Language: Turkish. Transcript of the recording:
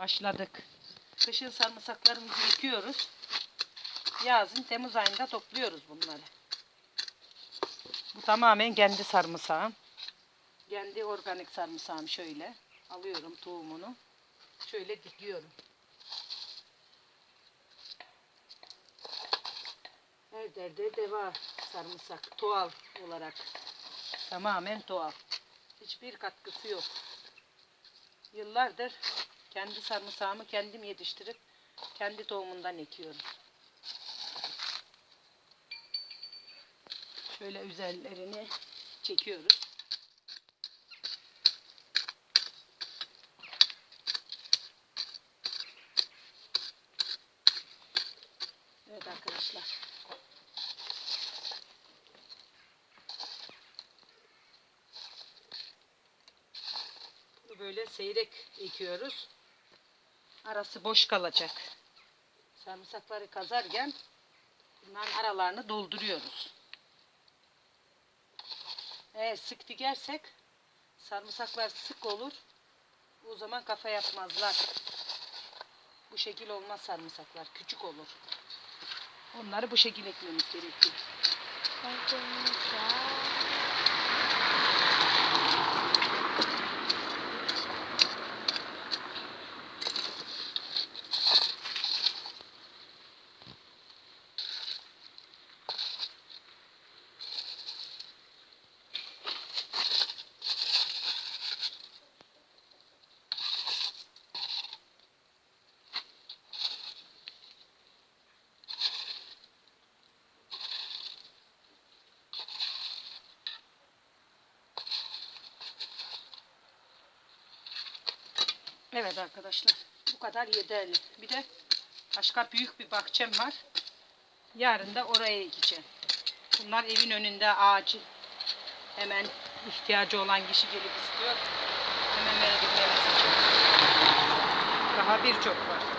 başladık. Kışın sarımsaklarımızı yıkıyoruz. Yazın Temmuz ayında topluyoruz bunları. Bu tamamen kendi sarımsağım. Kendi organik sarımsağım şöyle. Alıyorum tohumunu. Şöyle dikiyorum. Her derde deva sarımsak. Doğal olarak. Tamamen doğal. Hiçbir katkısı yok. Yıllardır kendi sarımsağımı kendim yetiştirip kendi tohumundan ekiyorum. Şöyle üzerlerini çekiyoruz. Evet arkadaşlar. Böyle seyrek ekiyoruz. Arası boş kalacak. Sarımsakları kazarken bunların aralarını dolduruyoruz. Eğer sık dikersek sarımsaklar sık olur. O zaman kafa yapmazlar. Bu şekil olmaz sarımsaklar. Küçük olur. Onları bu şekil ekmemiz gerekiyor. Evet arkadaşlar. Bu kadar yeterli. Bir de başka büyük bir bahçem var. Yarın da oraya gideceğim. Bunlar evin önünde acil. Hemen ihtiyacı olan kişi gelip istiyor. Hemen verebilmemiz için. Daha birçok var.